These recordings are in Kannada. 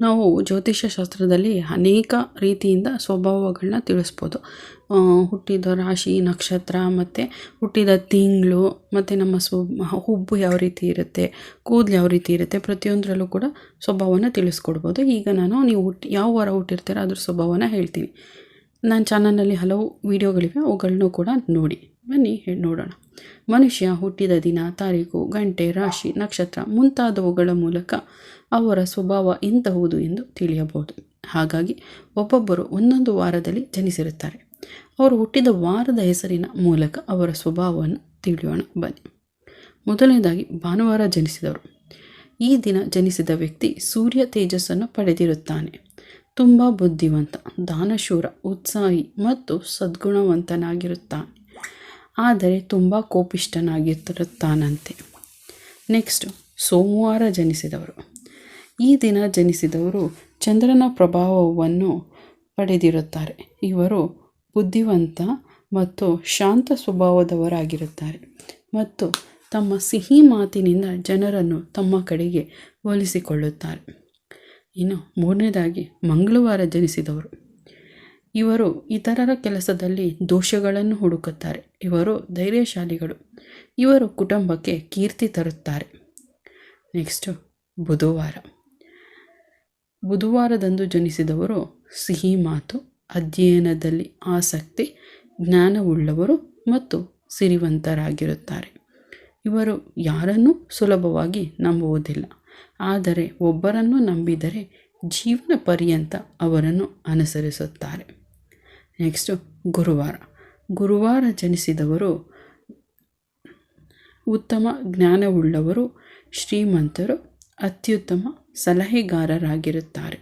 ನಾವು ಜ್ಯೋತಿಷ್ಯ ಶಾಸ್ತ್ರದಲ್ಲಿ ಅನೇಕ ರೀತಿಯಿಂದ ಸ್ವಭಾವಗಳನ್ನ ತಿಳಿಸ್ಬೋದು. ಹುಟ್ಟಿದ ರಾಶಿ, ನಕ್ಷತ್ರ, ಮತ್ತು ಹುಟ್ಟಿದ ತಿಂಗಳು, ಮತ್ತು ನಮ್ಮ ಸ್ವ ಹುಬ್ಬು ಯಾವ ರೀತಿ ಇರುತ್ತೆ, ಕೂದಲು ಯಾವ ರೀತಿ ಇರುತ್ತೆ, ಪ್ರತಿಯೊಂದರಲ್ಲೂ ಕೂಡ ಸ್ವಭಾವನ ತಿಳಿಸ್ಕೊಡ್ಬೋದು. ಈಗ ನಾನು ನೀವು ಹುಟ್ಟಿ, ಯಾವ ವಾರ ಹುಟ್ಟಿರ್ತೀರ ಅದ್ರ ಸ್ವಭಾವನ ಹೇಳ್ತೀನಿ. ನನ್ನ ಚಾನಲ್ನಲ್ಲಿ ಹಲವು ವೀಡಿಯೋಗಳಿವೆ ಅವುಗಳನ್ನೂ ಕೂಡ ನೋಡಿ. ಬನ್ನಿ, ಹೇಳಿ ನೋಡೋಣ. ಮನುಷ್ಯ ಹುಟ್ಟಿದ ದಿನ, ತಾರೀಕು, ಗಂಟೆ, ರಾಶಿ, ನಕ್ಷತ್ರ ಮುಂತಾದವುಗಳ ಮೂಲಕ ಅವರ ಸ್ವಭಾವ ಇಂತಹುದು ಎಂದು ತಿಳಿಯಬಹುದು. ಹಾಗಾಗಿ ಒಬ್ಬೊಬ್ಬರು ಒಂದೊಂದು ವಾರದಲ್ಲಿ ಜನಿಸಿರುತ್ತಾರೆ. ಅವರು ಹುಟ್ಟಿದ ವಾರದ ಹೆಸರಿನ ಮೂಲಕ ಅವರ ಸ್ವಭಾವವನ್ನು ತಿಳಿಯೋಣ, ಬನ್ನಿ. ಮೊದಲನೇದಾಗಿ, ಭಾನುವಾರ ಜನಿಸಿದವರು. ಈ ದಿನ ಜನಿಸಿದ ವ್ಯಕ್ತಿ ಸೂರ್ಯ ತೇಜಸ್ಸನ್ನು ಪಡೆದಿರುತ್ತಾನೆ. ತುಂಬ ಬುದ್ಧಿವಂತ, ದಾನಶೂರ, ಉತ್ಸಾಹಿ ಮತ್ತು ಸದ್ಗುಣವಂತನಾಗಿರುತ್ತಾನೆ. ಆದರೆ ತುಂಬ ಕೋಪಿಷ್ಠನಾಗಿರುತ್ತಾನಂತೆ. ನೆಕ್ಸ್ಟು ಸೋಮವಾರ ಜನಿಸಿದವರು. ಈ ದಿನ ಜನಿಸಿದವರು ಚಂದ್ರನ ಪ್ರಭಾವವನ್ನು ಪಡೆದಿರುತ್ತಾರೆ. ಇವರು ಬುದ್ಧಿವಂತ ಮತ್ತು ಶಾಂತ ಸ್ವಭಾವದವರಾಗಿರುತ್ತಾರೆ ಮತ್ತು ತಮ್ಮ ಸಿಹಿ ಮಾತಿನಿಂದ ಜನರನ್ನು ತಮ್ಮ ಕಡೆಗೆ ಒಲಿಸಿಕೊಳ್ಳುತ್ತಾರೆ ಇನ್ನು ಮೂರನೇದಾಗಿ ಮಂಗಳವಾರ ಜನಿಸಿದವರು. ಇವರು ಇತರರ ಕೆಲಸದಲ್ಲಿ ದೋಷಗಳನ್ನು ಹುಡುಕುತ್ತಾರೆ. ಇವರು ಧೈರ್ಯಶಾಲಿಗಳು. ಇವರು ಕುಟುಂಬಕ್ಕೆ ಕೀರ್ತಿ ತರುತ್ತಾರೆ. ನೆಕ್ಸ್ಟು, ಬುಧವಾರ. ಬುಧವಾರದಂದು ಜನಿಸಿದವರು ಸಿಹಿ ಮಾತು, ಅಧ್ಯಯನದಲ್ಲಿ ಆಸಕ್ತಿ, ಜ್ಞಾನವುಳ್ಳವರು ಮತ್ತು ಸಿರಿವಂತರಾಗಿರುತ್ತಾರೆ. ಇವರು ಯಾರನ್ನೂ ಸುಲಭವಾಗಿ ನಂಬುವುದಿಲ್ಲ. ಆದರೆ ಒಬ್ಬರನ್ನು ನಂಬಿದರೆ ಜೀವನ ಪರ್ಯಂತ ಅವರನ್ನು ಅನುಸರಿಸುತ್ತಾರೆ. ನೆಕ್ಸ್ಟು ಗುರುವಾರ. ಗುರುವಾರ ಜನಿಸಿದವರು ಉತ್ತಮ ಜ್ಞಾನವುಳ್ಳವರು, ಶ್ರೀಮಂತರು, ಅತ್ಯುತ್ತಮ ಸಲಹೆಗಾರರಾಗಿರುತ್ತಾರೆ.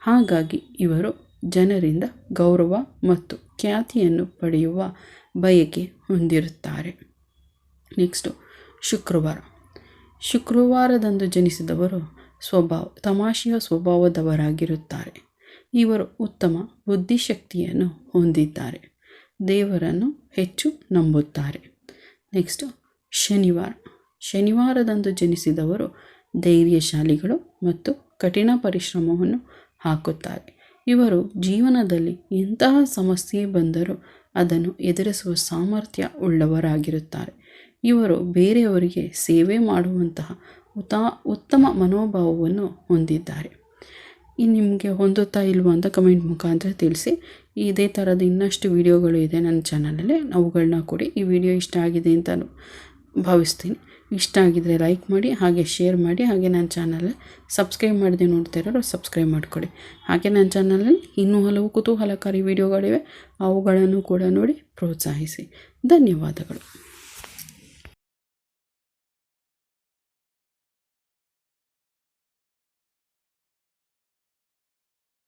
ಹಾಗಾಗಿ ಇವರು ಜನರಿಂದ ಗೌರವ ಮತ್ತು ಖ್ಯಾತಿಯನ್ನು ಪಡೆಯುವ ಬಯಕೆ ಹೊಂದಿರುತ್ತಾರೆ. ನೆಕ್ಸ್ಟು ಶುಕ್ರವಾರ. ಶುಕ್ರವಾರದಂದು ಜನಿಸಿದವರು ಸ್ವಭಾವ, ತಮಾಷೆಯ ಸ್ವಭಾವದವರಾಗಿರುತ್ತಾರೆ. ಇವರು ಉತ್ತಮ ಬುದ್ಧಿಶಕ್ತಿಯನ್ನು ಹೊಂದಿದ್ದಾರೆ. ದೇವರನ್ನು ಹೆಚ್ಚು ನಂಬುತ್ತಾರೆ. ನೆಕ್ಸ್ಟು, ಶನಿವಾರ. ಶನಿವಾರದಂದು ಜನಿಸಿದವರು ಧೈರ್ಯಶಾಲಿಗಳು ಮತ್ತು ಕಠಿಣ ಪರಿಶ್ರಮವನ್ನು ಹಾಕುತ್ತಾರೆ. ಇವರು ಜೀವನದಲ್ಲಿ ಎಂತಹ ಸಮಸ್ಯೆ ಬಂದರೂ ಅದನ್ನು ಎದುರಿಸುವ ಸಾಮರ್ಥ್ಯ ಉಳ್ಳವರಾಗಿರುತ್ತಾರೆ. ಇವರು ಬೇರೆಯವರಿಗೆ ಸೇವೆ ಮಾಡುವಂತಹ ಉತಾ, ಉತ್ತಮ ಮನೋಭಾವವನ್ನು ಹೊಂದಿದ್ದಾರೆ. ಈ ನಿಮಗೆ ಹೊಂದುತ್ತಾ ಇಲ್ವೋ ಅಂತ ಕಮೆಂಟ್ ಮುಖಾಂತರ ತಿಳಿಸಿ. ಇದೇ ಥರದ ಇನ್ನಷ್ಟು ವಿಡಿಯೋಗಳು ಇದೆ ನನ್ನ ಚಾನಲಲ್ಲಿ. ಅವುಗಳನ್ನ ಕೊಡಿ ಈ ವಿಡಿಯೋ ಇಷ್ಟ ಆಗಿದೆ ಅಂತ ಭಾವಿಸ್ತೀನಿ. ಇಷ್ಟ ಆಗಿದರೆ ಲೈಕ್ ಮಾಡಿ, ಹಾಗೆ ಶೇರ್ ಮಾಡಿ, ಹಾಗೆ ನನ್ನ ಚಾನಲ್ ಸಬ್ಸ್ಕ್ರೈಬ್ ಮಾಡದೆ ನೋಡ್ತಾ ಇರೋರು ಸಬ್ಸ್ಕ್ರೈಬ್ ಮಾಡಿಕೊಡಿ. ಹಾಗೆ ನನ್ನ ಚಾನಲಲ್ಲಿ ಇನ್ನೂ ಹಲವು ಕುತೂಹಲಕಾರಿ ವಿಡಿಯೋಗಳಿವೆ. ಅವುಗಳನ್ನು ಕೂಡ ನೋಡಿ ಪ್ರೋತ್ಸಾಹಿಸಿ. ಧನ್ಯವಾದಗಳು.